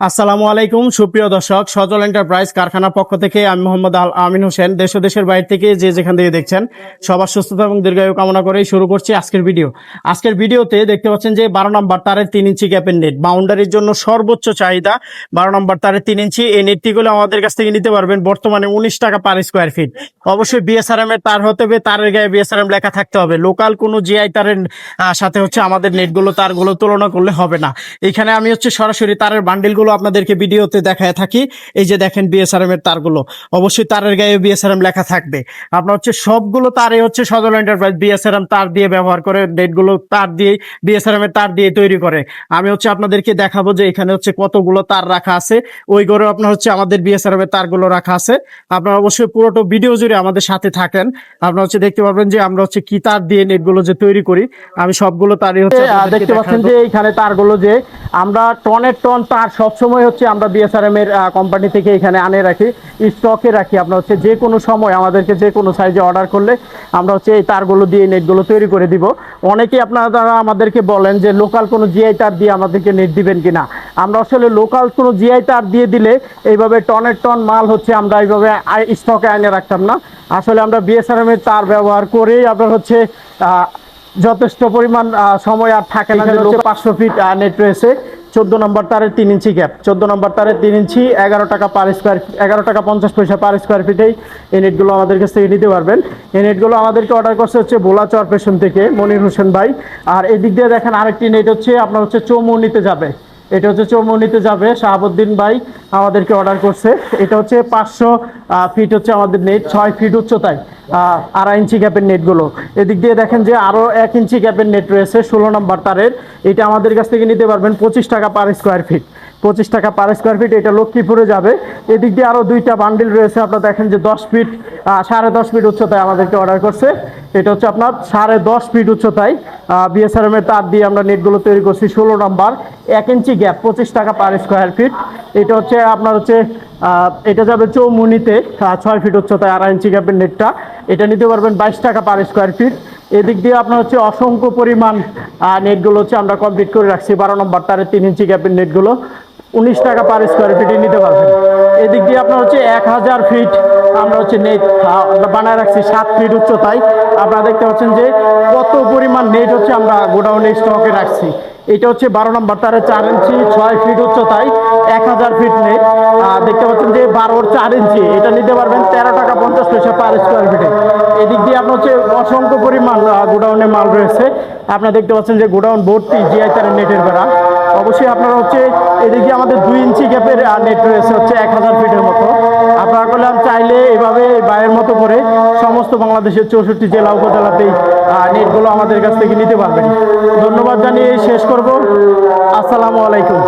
আসসালামু আলাইকুম, সুপ্রিয় দর্শক। সজল এন্টারপ্রাইজ কারখানার পক্ষ থেকে আমি মোহাম্মদ আল আমিন হোসেন। দেশ দেশের বাইরে থেকে যে যেখান থেকে দেখছেন, সবার সুস্থতা এবং দীর্ঘায়ু কামনা করেই শুরু করছি আজকের ভিডিও। আজকের ভিডিওতে দেখতে পাচ্ছেন যে বারো নম্বর তারের তিন ইঞ্চি গ্যাপের নেট বাউন্ডারির জন্য সর্বোচ্চ চাহিদা বারো নম্বর তারের তিন ইঞ্চি। এই নেটটিগুলো আমাদের কাছ থেকে নিতে পারবেন বর্তমানে উনিশ টাকা পার স্কোয়ার ফিট অবশ্যই বিএসআরএম এর তার হতে হবে, তারের গায়ে বিএসআরএম লেখা থাকতে হবে। লোকাল কোনো জিআই তারের সাথে হচ্ছে আমাদের নেটগুলো তারগুলো তুলনা করলে হবে না। এখানে আমি হচ্ছে সরাসরি তারের বান্ডিলগুলো আপনাদেরকে ভিডিওতে দেখায় থাকি। এই যে দেখেন বিএসআরএম এর তারগুলো। অবশ্যই তারের গায়ে বিএসআরএম লেখা থাকবে। আপনার হচ্ছে সবগুলো তারে হচ্ছে সজল এন্টারপ্রাইজ বিএসআরএম তার দিয়ে ব্যবহার করে নেটগুলো তার দিয়ে বিএসআরএম এর তার দিয়ে তৈরি করে। আমি হচ্ছে আপনাদেরকে দেখাবো যে এখানে হচ্ছে কতগুলো তার রাখা আছে। ওই ঘরে আপনার হচ্ছে আমাদের বিএসআরএম এর তারগুলো রাখা আছে। আপনারা অবশ্যই পুরোটো ভিডিও জুড়ে আমাদের সাথে থাকেন। আপনারা হচ্ছে দেখতে পারবেন যে আমরা হচ্ছে কি তার দিয়ে নেটগুলো যে তৈরি করি আমি সবগুলো তারই হচ্ছে দেখতে পাচ্ছেন যে এইখানে তারগুলো যে আমরা টনের টন তার সবসময় হচ্ছে আমরা বিএসআরএম এর কোম্পানি থেকে এখানে আনে রাখি। স্টকে রাখি। আপনার হচ্ছে যে কোনো সময় আমাদেরকে যে কোনো সাইজে অর্ডার করলে আমরা হচ্ছে এই তারগুলো দিয়ে নেটগুলো তৈরি করে দিব। অনেকেই আপনারা আমাদেরকে বলেন যে লোকাল কোনো জিআই তার দিয়ে আমাদেরকে নেট দিবেন কিনা আমরা আসলে লোকাল কোনো জিআই তার দিয়ে দিলে এইভাবে টনের টন মাল হচ্ছে আমরা এইভাবে স্টকে আনে রাখতাম না। আসলে আমরা বিএসআরএম এর তার ব্যবহার করেই আপনার হচ্ছে আহ, যথেষ্ট পরিমাণ আহ, সময় আর থাকে না পাঁচশো ফিট নেট রয়েছে। চোদ্দ নম্বর তারের তিন ইঞ্চি গ্যাপ চোদ্দ নম্বর তারের তিন ইঞ্চি, এগারো টাকা পার স্কোয়ার এগারো টাকা পঞ্চাশ পয়সা পার স্কোয়ার ফিটেই এই নেটগুলো আমাদের কাছ থেকে নিতে পারবেন। এই নেটগুলো আমাদেরকে অর্ডার করছে হচ্ছে ভোলা চর পেশন থেকে, মনির হোসেন ভাই। আর এদিক দিয়ে দেখেন আরেকটি নেট হচ্ছে, আপনার হচ্ছে চৌমু নিতে যাবে। এটা হচ্ছে চৌমনিতে যাবে শাহাবুদ্দিন ভাই আমাদেরকে অর্ডার করছে। এটা হচ্ছে পাঁচশো ফিট হচ্ছে আমাদের নেট ছয় ফিট উচ্চতায় আড়াই ইঞ্চি গ্যাপের নেটগুলো এদিক দিয়ে দেখেন যে আরও এক ইঞ্চি গ্যাপের নেট রয়েছে, ষোলো নম্বর তারের। এটা আমাদের কাছ থেকে নিতে পারবেন পঁচিশ টাকা পার স্কোয়ার ফিট পঁচিশ টাকা পার স্কোয়ার ফিট এটা লক্ষ্মীপুরে যাবে। এদিক দিয়ে আরও দুইটা বান্ডিল রয়েছে, আপনারা দেখেন যে দশ ফিট সাড়ে দশ ফিট উচ্চতায় আমাদেরকে অর্ডার করছে। এটা হচ্ছে আপনার সাড়ে দশ ফিট উচ্চতায়। বিএসআরএম এর তার দিয়ে আমরা নেটগুলো তৈরি করছি ষোলো নম্বর এক ইঞ্চি গ্যাপ পঁচিশ টাকা পার স্কোয়ার ফিট এটা হচ্ছে আপনার হচ্ছে এটা যাবে চৌমুনিতে ছয় ফিট উচ্চতায় আড়াই ইঞ্চি গ্যাপের নেটটা এটা নিতে পারবেন বাইশ টাকা পার স্কোয়ার ফিট এদিক দিয়ে আপনার হচ্ছে অসংখ্য পরিমাণ নেটগুলো হচ্ছে আমরা কমপ্লিট করে রাখছি। বারো নম্বর তারের তিন ইঞ্চি গ্যাপের নেটগুলো উনিশ টাকা পার স্কোয়ার ফিটে নিতে পারবেন। এদিক দিয়ে আপনার হচ্ছে এক হাজার ফিট আমরা হচ্ছে নেট বানায় রাখছি সাত ফিট উচ্চতায়। আপনারা দেখতে পাচ্ছেন যে কত পরিমাণ নেট হচ্ছে আমরা গোডাউনে স্টকে রাখছি। এটা হচ্ছে বারো নম্বর তারে চার ইঞ্চি, ছয় ফিট উচ্চতায় এক হাজার ফিট নেট আর দেখতে পাচ্ছেন যে বারোর চার ইঞ্চি, এটা নিতে পারবেন তেরো টাকা পঞ্চাশ পয়সা পার স্কোয়ার ফিটে এদিক দিয়ে আপনার হচ্ছে অসংখ্য পরিমাণ গোডাউনে মাল রয়েছে। আপনারা দেখতে পাচ্ছেন যে গোডাউন ভর্তি জিআই তারের নেটের বেড়া। অবশ্যই আপনারা হচ্ছে এদিকে আমাদের দুই ইঞ্চি গ্যাপের নেট রয়েছে হচ্ছে এক হাজার ফিটের মতো। আপনারা করলাম চাইলে এভাবে বাইরের মতো করে সমস্ত বাংলাদেশের চৌষট্টি জেলা উপজেলাতেই নেটগুলো আমাদের কাছ থেকে নিতে পারবেন। ধন্যবাদ জানিয়ে শেষ করব। আসসালামু আলাইকুম।